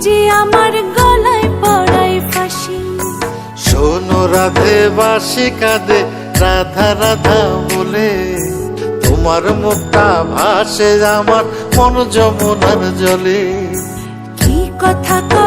যে আমার গলায় পড়ায় ফাঁসি। শোনো রাধে বাসি কাঁদে রাধা রাধা বলে। তোমার মুখটা ভাসে আমার মন যমুনার জলে। কি কথা কো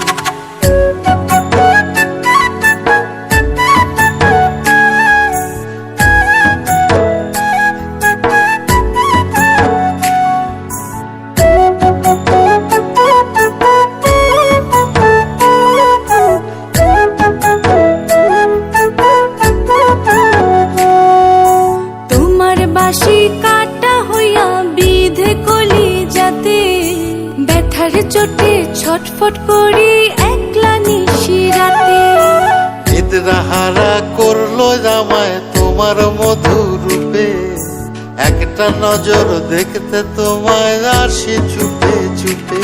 বাসি কাটা হইয়া বিধে কলি যাতে ব্যথার চোটে ছটফট করি একলা নিশি রাতে নিদ্রাহারা করল জামায় তোমার মধুর রূপে একটা নজর দেখতে তোমায় আসি চুপে চুপে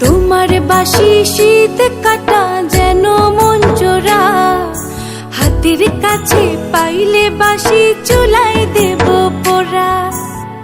তোমার বাসি শীত কাটা যেন মঞ্জরা হাতের কাছে পাইলে বাসি চুলাই দেব